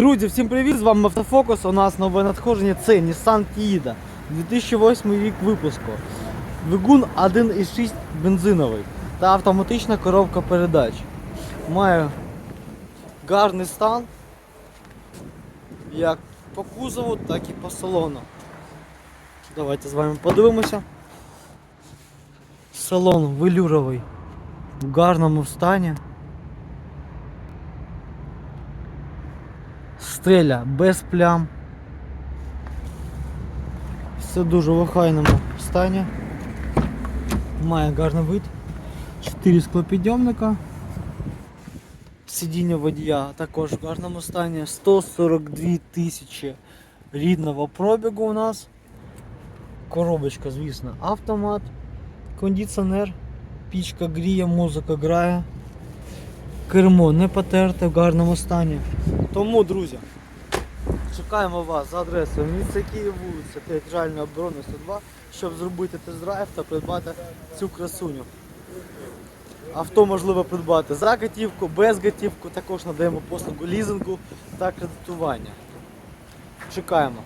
Друзі, всім привіт! З вами Автофокус. У нас нове надходження. Це Nissan Tiida. 2008 рік випуску. Двигун 1,6 бензиновий та автоматична коробка передач. Має гарний стан як по кузову, так і по салону. Давайте з вами подивимося. Салон велюровий в гарному стані. Стеля без плям. Все дуже в охайному стані. Має гарний вид. 4 склопідйомника. Сидіння водія також в гарному стані. 142 тисячі рідного пробігу у нас. Коробочка, звісно, автомат, кондиціонер, пічка гріє, музика грає. Кермо не потерте в гарному стані. Тому, друзі, чекаємо вас за адресою міста Київ, вулиця Територіальної оборони 102, щоб зробити тест-драйв та придбати цю красуню. Авто можливо придбати за готівку, без готівку, також надаємо послугу лізингу та кредитування. Чекаємо.